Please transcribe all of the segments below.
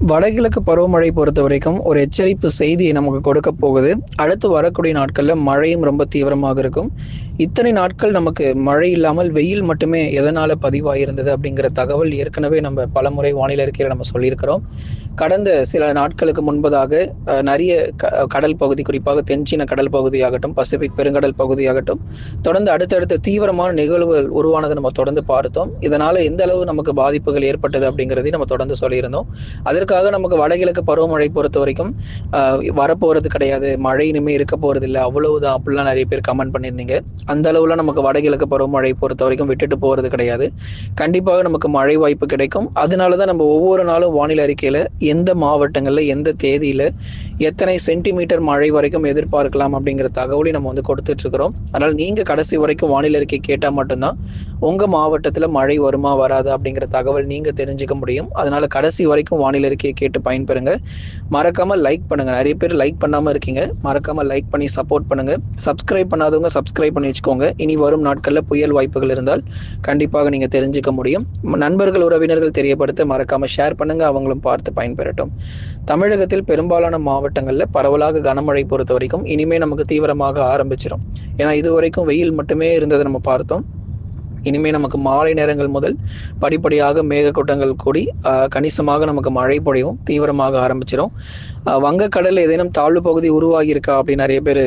வடகிழக்கு பருவமழை பொறுத்த வரைக்கும் ஒரு எச்சரிப்பு செய்தியை நமக்கு கொடுக்க போகுது. அடுத்து வரக்கூடிய நாட்களில் மழையும் ரொம்ப தீவிரமாக இருக்கும். இத்தனை நாட்கள் நமக்கு மழை இல்லாமல் வெயில் மட்டுமே எதனால் பதிவாயிருந்தது அப்படிங்கிற தகவல் ஏற்கனவே நம்ம பலமுறை வானிலை அறிக்கையில் நம்ம சொல்லியிருக்கிறோம். கடந்த சில நாட்களுக்கு முன்பதாக நிறைய க கடல் பகுதி குறிப்பாக தென்சீன கடல் பகுதியாகட்டும் பசிபிக் பெருங்கடல் பகுதியாகட்டும் தொடர்ந்து அடுத்தடுத்த தீவிரமான நிகழ்வுகள் உருவானதை நம்ம தொடர்ந்து பார்த்தோம். இதனால் எந்த அளவு நமக்கு பாதிப்புகள் ஏற்பட்டது அப்படிங்கிறதையும் நம்ம தொடர்ந்து சொல்லியிருந்தோம். அதற்காக நமக்கு வடகிழக்கு பருவமழை பொறுத்த வரைக்கும் வரப்போகிறது வரப்போறது கிடையாது. மழை இனிமே இருக்க போறது இல்லை அவ்வளவுதான் அப்படிலாம் நிறைய பேர் கமெண்ட் பண்ணியிருந்தீங்க. அந்த அளவில் நமக்கு வடகிழக்கு பருவமழை பொறுத்த வரைக்கும் விட்டுட்டு போகிறது கிடையாது. கண்டிப்பாக நமக்கு மழை வாய்ப்பு கிடைக்கும். அதனால தான் நம்ம ஒவ்வொரு நாளும் வானிலை அறிக்கையில் எந்த மாவட்டங்களில் எந்த தேதியில் எத்தனை சென்டிமீட்டர் மழை வரைக்கும் எதிர்பார்க்கலாம் அப்படிங்கிற தகவலை நம்ம வந்து கொடுத்துட்ருக்குறோம். அதனால் நீங்கள் கடைசி வரைக்கும் வானிலை அறிக்கை கேட்டால் மட்டும்தான் உங்கள் மாவட்டத்தில் மழை வருமா வராது அப்படிங்கிற தகவல் நீங்கள் தெரிஞ்சுக்க முடியும். அதனால் கடைசி வரைக்கும் வானிலை அறிக்கையை கேட்டு பயன்பெறுங்க. மறக்காமல் லைக் பண்ணுங்கள் நிறைய பேர் லைக் பண்ணாமல் இருக்கீங்க. மறக்காமல் லைக் பண்ணி சப்போர்ட் பண்ணுங்கள் சப்ஸ்கிரைப் பண்ணாதவங்க சப்ஸ்கிரைப் பண்ணி வச்சுக்கோங்க. இனி வரும் நாட்களில் புயல் வாய்ப்புகள் இருந்தால் கண்டிப்பாக நீங்கள் தெரிஞ்சுக்க முடியும். நண்பர்கள் உறவினர்கள் தெரியப்படுத்த மறக்காம ஷேர் பண்ணுங்க. அவங்களும் பார்த்து பயன்பெறட்டும். தமிழகத்தில் பெரும்பாலான மாவட்டங்களில் பரவலாக கனமழை பொறுத்த வரைக்கும் இனிமே நமக்கு தீவிரமாக ஆரம்பிச்சிடும் ஏன்னா இது வரைக்கும் வெயில் மட்டுமே இருந்ததை நம்ம பார்த்தோம். இனிமே நமக்கு மாலை நேரங்கள் முதல் படிப்படியாக மேகக்கூட்டங்கள் கூடி கணிசமாக நமக்கு மழை பொழியும் தீவிரமாக ஆரம்பிச்சிடும் வங்கக்கடலில் ஏதேனும் தாழ்வு பகுதி உருவாகியிருக்கா அப்படின்னு நிறைய பேர்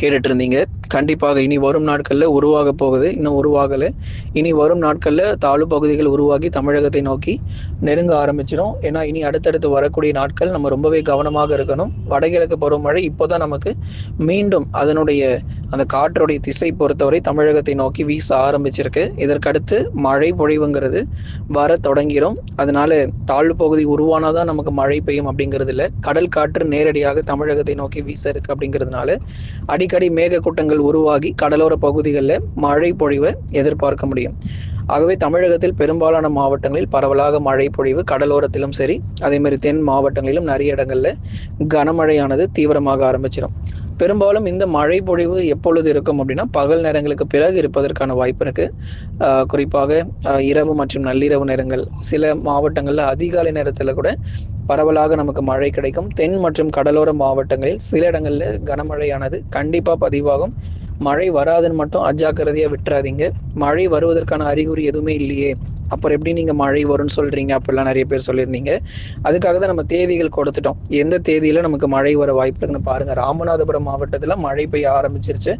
கேட்டுட்டு இருந்தீங்க. கண்டிப்பாக இனி வரும் நாட்களில் உருவாக போகுது. இன்னும் உருவாகலை. இனி வரும் நாட்களில் தாழ்வு பகுதிகள் உருவாகி தமிழகத்தை நோக்கி நெருங்க ஆரம்பிச்சிடும் ஏன்னா இனி அடுத்தடுத்து வரக்கூடிய நாட்கள் நம்ம ரொம்பவே கவனமாக இருக்கணும். வடகிழக்கு பருவமழை இப்போதான் நமக்கு மீண்டும் அதனுடைய அந்த காற்றுடைய திசை பொறுத்தவரை தமிழகத்தை நோக்கி வீச ஆரம்பிச்சிருக்கு. இதற்கடுத்து மழை பொழிவுங்கிறது வர தொடங்கிடும் அதனால தாழ்வு பகுதி உருவானாதான் நமக்கு மழை பெய்யும் அப்படிங்கிறது இல்லை கடல் காற்று நேரடியாக தமிழகத்தை நோக்கி வீச இருக்கு அப்படிங்கிறதுனால அடிக்கடி மேகக்கூட்டங்கள் உருவாகி கடலோர பகுதிகளில் மழை பொழிவை எதிர்பார்க்க முடியும். ஆகவே தமிழகத்தில் பெரும்பாலான மாவட்டங்களில் பரவலாக மழை பொழிவு கடலோரத்திலும் சரி அதே மாதிரி தென் மாவட்டங்களிலும் நிறைய இடங்கள்ல கனமழையானது தீவிரமாக ஆரம்பிச்சிடும் பெரும்பாலும் இந்த மழை பொழிவு எப்பொழுது இருக்கும் அப்படின்னா பகல் நேரங்களுக்கு பிறகு இருப்பதற்கான வாய்ப்பு இருக்கு. குறிப்பாக இரவு மற்றும் நள்ளிரவு நேரங்கள். சில மாவட்டங்கள்ல அதிகாலை நேரத்துல கூட பரவலாக நமக்கு மழை கிடைக்கும். தென் மற்றும் கடலோர மாவட்டங்களில் சில இடங்கள்ல கனமழையானது கண்டிப்பா பதிவாகும். மழை வராதுன்னு மட்டும் அஜாக்கிரதையா விட்டுறாதீங்க. மழை வருவதற்கான அறிகுறி எதுவுமே இல்லையே. அப்புறம் எப்படி நீங்க மழை வரும்னு சொல்றீங்க? அப்படிலாம் நிறைய பேர் சொல்லியிருந்தீங்க. அதுக்காக தான் நம்ம தேதிகள் கொடுத்துட்டோம். எந்த தேதியில நமக்கு மழை வர வாய்ப்பு இருக்குன்னு பாருங்க. ராமநாதபுரம் மாவட்டத்துல மழை பெய்ய ஆரம்பிச்சிருச்சு.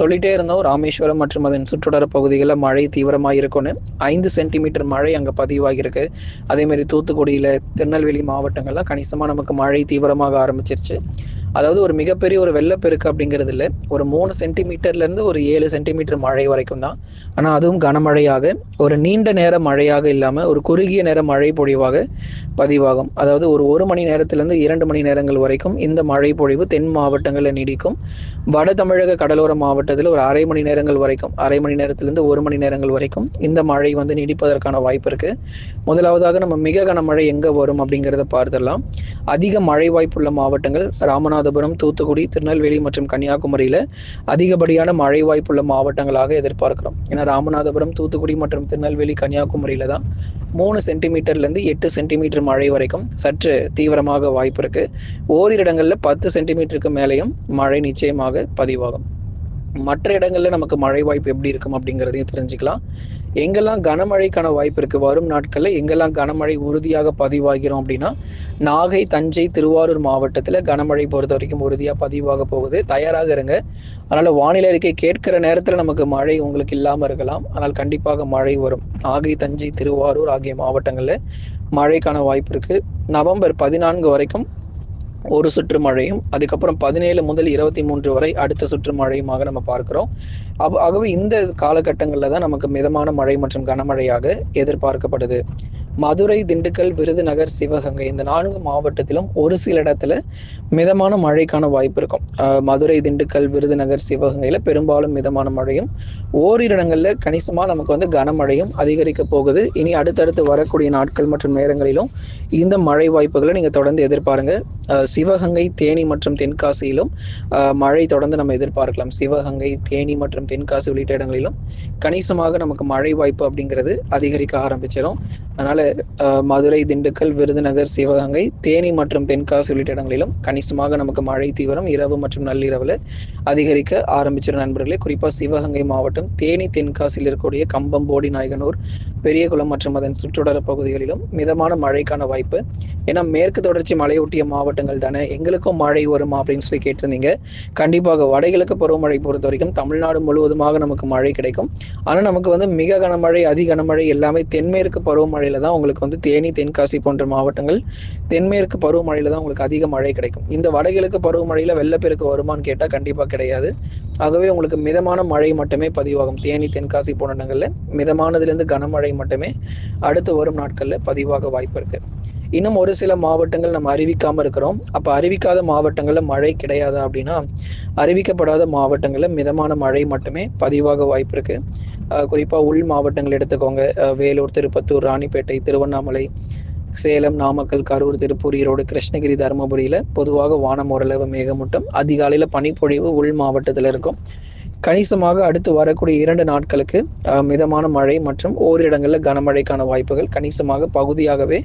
சொல்லிட்டே இருந்தோம். ராமேஸ்வரம் மற்றும் அதன் சுற்றுவட்டார பகுதிகளில் மழை தீவிரமாக இருக்கும்னு. ஐந்து சென்டிமீட்டர் மழை அங்கே பதிவாகியிருக்கு. அதே மாதிரி தூத்துக்குடியில் திருநெல்வேலி மாவட்டங்கள்லாம் கணிசமாக நமக்கு மழை தீவிரமாக ஆரம்பிச்சிருச்சு. அதாவது ஒரு மிகப்பெரிய ஒரு வெள்ளப்பெருக்கு அப்படிங்கிறது இல்லை. ஒரு மூணு சென்டிமீட்டர்லேருந்து ஒரு ஏழு சென்டிமீட்டர் மழை வரைக்கும் தான். ஆனால் அதுவும் கனமழையாக. ஒரு நீண்ட நேர மழையாக இல்லாமல் ஒரு குறுகிய நேர மழை பொழிவாக பதிவாகும். அதாவது ஒரு ஒரு மணி நேரத்திலிருந்து இரண்டு மணி நேரங்கள் வரைக்கும் இந்த மழை பொழிவு தென் மாவட்டங்களில் நீடிக்கும். வட தமிழக கடலோர மாவட்டத்தில் ஒரு அரை மணி நேரங்கள் வரைக்கும் அரை மணி நேரத்திலிருந்து ஒரு மணி நேரங்கள் வரைக்கும் இந்த மழை வந்து நீடிப்பதற்கான வாய்ப்பு இருக்கு. முதலாவதாக நம்ம மிக கனமழை எங்க வரும் அப்படிங்கிறத பார்த்துடலாம். அதிக மழை வாய்ப்புள்ள மாவட்டங்கள் ராமநாதபுரம் தூத்துக்குடி திருநெல்வேலி மற்றும் கன்னியாகுமரியில அதிகப்படியான மழை வாய்ப்புள்ள மாவட்டங்களாக எதிர்பார்க்கிறோம். ஏன்னா ராமநாதபுரம் தூத்துக்குடி மற்றும் திருநெல்வேலி கன்னியாகுமரி முறையில் தான் மூணு சென்டிமீட்டர்லேருந்து எட்டு சென்டிமீட்டர் மழை வரைக்கும் சற்று தீவிரமாக வாய்ப்பு இருக்கு. ஓரிரு இடங்கள்ல பத்து சென்டிமீட்டருக்கு மேலேயும் மழை நிச்சயமாக பதிவாகும். மற்ற இடங்கள்ல நமக்கு மழை வாய்ப்பு எப்படி இருக்கும் அப்படிங்கிறதையும் தெரிஞ்சுக்கலாம். எங்கெல்லாம் கனமழைக்கான வாய்ப்பு இருக்கு? வரும் நாட்கள்ல எங்கெல்லாம் கனமழை உறுதியாக பதிவாகிறோம் அப்படின்னா நாகை தஞ்சை திருவாரூர் மாவட்டத்துல கனமழை பொறுத்த வரைக்கும் உறுதியா பதிவாக போகுது. தயாராக இருங்க. அதனால வானிலை அறிக்கை கேட்கிற நேரத்துல நமக்கு மழை உங்களுக்கு இல்லாம இருக்கலாம். ஆனால் கண்டிப்பாக மழை வரும். நாகை தஞ்சை திருவாரூர் ஆகிய மாவட்டங்கள்ல மழைக்கான வாய்ப்பு இருக்கு. நவம்பர் பதினான்கு வரைக்கும் ஒரு சுற்று மழையும் அதுக்கப்புறம் பதினேழு முதல் இருபத்தி மூன்று வரை அடுத்த சுற்று மழையுமாக நம்ம பார்க்கிறோம். அப்ப- ஆகவே இந்த காலகட்டங்களில் தான் நமக்கு மிதமான மழை மற்றும் கனமழையாக எதிர்பார்க்கப்படுது. மதுரை திண்டுக்கல் விருதுநகர் சிவகங்கை இந்த நான்கு மாவட்டத்திலும் ஒரு சில இடத்துல மிதமான மழைக்கான வாய்ப்பு இருக்கும். மதுரை திண்டுக்கல் விருதுநகர் சிவகங்கையில பெரும்பாலும் மிதமான மழையும் ஓரிரு இடங்கள்ல கணிசமா நமக்கு வந்து கனமழையும் அதிகரிக்க போகுது. இனி அடுத்தடுத்து வரக்கூடிய நாட்கள் மற்றும் நேரங்களிலும் இந்த மழை வாய்ப்புகளை நீங்க தொடர்ந்து எதிர்பாருங்க. சிவகங்கை தேனி மற்றும் தென்காசியிலும் மழை தொடர்ந்து நம்ம எதிர்பார்க்கலாம். சிவகங்கை தேனி மற்றும் தென்காசி உள்ளிட்ட இடங்களிலும் கணிசமாக நமக்கு மழை வாய்ப்பு அப்படிங்கிறது அதிகரிக்க ஆரம்பிச்சிடும் அதனால் மதுரை திண்டுக்கல் விருதுநகர் சிவகங்கை தேனி மற்றும் தென்காசி உள்ளிட்ட இடங்களிலும் கணிசமாக நமக்கு மழை தீவிரம் இரவு மற்றும் நள்ளிரவில் அதிகரிக்க ஆரம்பிச்சிடும் நண்பர்களே. குறிப்பாக சிவகங்கை மாவட்டம் தேனி தென்காசியில் இருக்கக்கூடிய கம்பம் போடி நாயகனூர் பெரியகுளம் மற்றும் அதன் சுற்றுவட்டார பகுதிகளிலும் மிதமான மழைக்கான வாய்ப்பு. ஏன்னா மேற்கு தொடர்ச்சி மழையொட்டிய மாவட்டங்கள் தானே எங்களுக்கும் மழை வருமா அப்படின்னு சொல்லி கேட்டிருந்தீங்க. கண்டிப்பாக வடகிழக்கு பருவமழை பொறுத்த வரைக்கும் தமிழ்நாடு முழுவதுமாக நமக்கு மழை கிடைக்கும். ஆனால் நமக்கு வந்து மிக கனமழை அதி கனமழை எல்லாமே தென்மேற்கு பருவமழையில தான் உங்களுக்கு வந்து தேனி தென்காசி போன்ற மாவட்டங்கள் தென்மேற்கு பருவமழையில தான் உங்களுக்கு அதிக மழை கிடைக்கும். இந்த வடகிழக்கு பருவமழையில வெள்ளப்பெருக்கு வருமானு கேட்டால் கண்டிப்பாக கிடையாது. ஆகவே உங்களுக்கு மிதமான மழை மட்டுமே பதிவாகும். தேனி தென்காசி போன்ற இடங்களில் மிதமானதுலேருந்து கனமழை மட்டுமே அடுத்து வரும் நாட்களில் பதிவாக வாய்ப்பு இருக்கு. இன்னும் ஒரு சில மாவட்டங்கள் நம்ம அறிவிக்காமல் இருக்கிறோம். அப்போ அறிவிக்காத மாவட்டங்களில் மழை கிடையாது அப்படின்னா அறிவிக்கப்படாத மாவட்டங்களில் மிதமான மழை மட்டுமே பதிவாக வாய்ப்பு இருக்குது குறிப்பாக உள் மாவட்டங்கள் எடுத்துக்கோங்க. வேலூர் திருப்பத்தூர் ராணிப்பேட்டை திருவண்ணாமலை சேலம் நாமக்கல் கரூர் திருப்பூர் ஈரோடு கிருஷ்ணகிரி தருமபுரியில் பொதுவாக வானம் ஓரளவு மேகமூட்டம் அதிகாலையில் பனிப்பொழிவு உள் மாவட்டத்தில் இருக்கும். கணிசமாக அடுத்து வரக்கூடிய இரண்டு நாட்களுக்கு மிதமான மழை மற்றும் ஓரிடங்களில் கனமழைக்கான வாய்ப்புகள் கணிசமாக பகுதியாகவே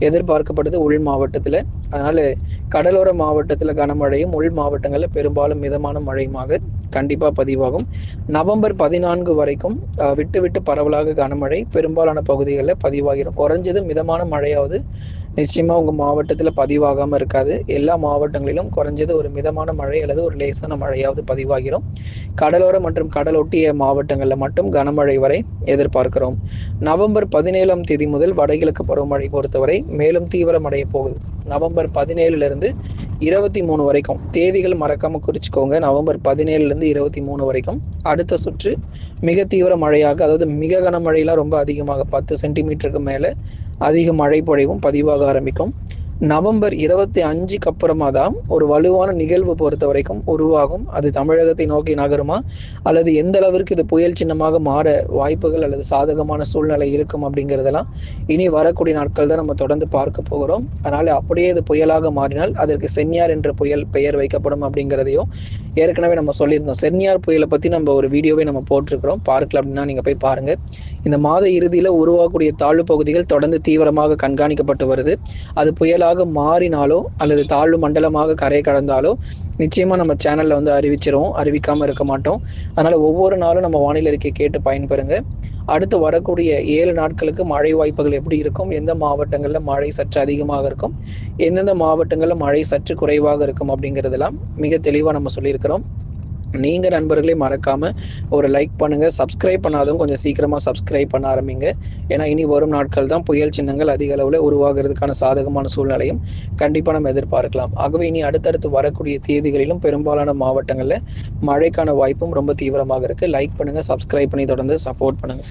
எதிர்பார்க்கப்படுது உள் மாவட்டத்தில். அதனால் கடலோர மாவட்டத்தில் கனமழையும் உள் மாவட்டங்களில் பெரும்பாலும் மிதமான மழையுமாக கண்டிப்பாக பதிவாகும். நவம்பர் பதினான்கு வரைக்கும் விட்டு விட்டு பரவலாக கனமழை பெரும்பாலான பகுதிகளில் பதிவாகிடும் குறைஞ்சது மிதமான மழையாவது நிச்சயமாக உங்கள் மாவட்டத்தில் பதிவாகாமல் இருக்காது. எல்லா மாவட்டங்களிலும் குறைஞ்சது ஒரு மிதமான மழை அல்லது ஒரு லேசான மழையாவது பதிவாகிறோம் கடலோர மற்றும் கடலொட்டிய மாவட்டங்களில் மட்டும் கனமழை வரை எதிர்பார்க்கிறோம். நவம்பர் பதினேழாம் தேதி முதல் வடகிழக்கு பருவமழை பொறுத்தவரை மேலும் தீவிரமடைய போகுது. நவம்பர் பதினேழுலேருந்து இருபத்தி மூணு வரைக்கும். தேதிகள் மறக்காம குறிச்சிக்கோங்க. நவம்பர் பதினேழுலேருந்து இருபத்தி மூணு வரைக்கும். அடுத்த சுற்று மிக தீவிர மழையாக அதாவது மிக கனமழையெல்லாம் ரொம்ப அதிகமாக பத்து சென்டிமீட்டருக்கு மேலே அதிக மழை பொழிவும் பதிவாக ஆரம்பிக்கும். நவம்பர் இருபத்தி அஞ்சுக்கு அப்புறமா தான் ஒரு வலுவான நிகழ்வு பொறுத்த வரைக்கும் உருவாகும். அது தமிழகத்தை நோக்கி நகருமா? அல்லது எந்த அளவிற்கு இது புயல் சின்னமாக மாற வாய்ப்புகள் அல்லது சாதகமான சூழ்நிலை இருக்கும் அப்படிங்கிறதெல்லாம் இனி வரக்கூடிய நாட்கள் தான் நம்ம தொடர்ந்து பார்க்க போகிறோம். அதனால அப்படியே இது புயலாக மாறினால் அதற்கு சென்னியார் என்ற புயல் பெயர் வைக்கப்படும் அப்படிங்கிறதையும் ஏற்கனவே நம்ம சொல்லியிருந்தோம். செர்னியார் புயலை பற்றி நம்ம ஒரு வீடியோவே நம்ம போட்டிருக்கிறோம். பார்க்கல அப்படின்னா நீங்கள் போய் பாருங்கள் இந்த மாத இறுதியில் உருவாகக்கூடிய தாழ்வு பகுதிகள் தொடர்ந்து தீவிரமாக கண்காணிக்கப்பட்டு வருது. அது புயலாக மாறினாலோ அல்லது தாழ்வு மண்டலமாக கரை கடந்தாலோ நிச்சயமாக நம்ம சேனலில் வந்து அறிவிச்சிருவோம். அறிவிக்காமல் இருக்க மாட்டோம். அதனால் ஒவ்வொரு நாளும் நம்ம வானிலை அறிக்கை கேட்டு பயன்பெறுங்க. அடுத்து வரக்கூடிய ஏழு நாட்களுக்கு மழை வாய்ப்புகள் எப்படி இருக்கும்? எந்த மாவட்டங்களில் மழை சற்று அதிகமாக இருக்கும்? எந்தெந்த மாவட்டங்களில் மழை சற்று குறைவாக இருக்கும் அப்படிங்கிறதெல்லாம் மிக தெளிவாக நம்ம சொல்லியிருக்கோம் இருக்கிறோம் நீங்கள் நண்பர்களே மறக்காமல் ஒரு லைக் பண்ணுங்கள் சப்ஸ்கிரைப் பண்ணாதவங்க கொஞ்சம் சீக்கிரமாக சப்ஸ்கிரைப் பண்ண ஆரம்பிங்க. ஏன்னா இனி வரும் நாட்கள் தான் புயல் சின்னங்கள் அதிக அளவில் உருவாகிறதுக்கான சாதகமான சூழ்நிலையும் கண்டிப்பாக நம்ம எதிர்பார்க்கலாம். ஆகவே இனி அடுத்தடுத்து வரக்கூடிய தேதிகளிலும் பெரும்பாலான மாவட்டங்களில் மழைக்கான வாய்ப்பும் ரொம்ப தீவிரமாக இருக்குது லைக் பண்ணுங்கள் சப்ஸ்கிரைப் பண்ணி தொடர்ந்து சப்போர்ட் பண்ணுங்கள்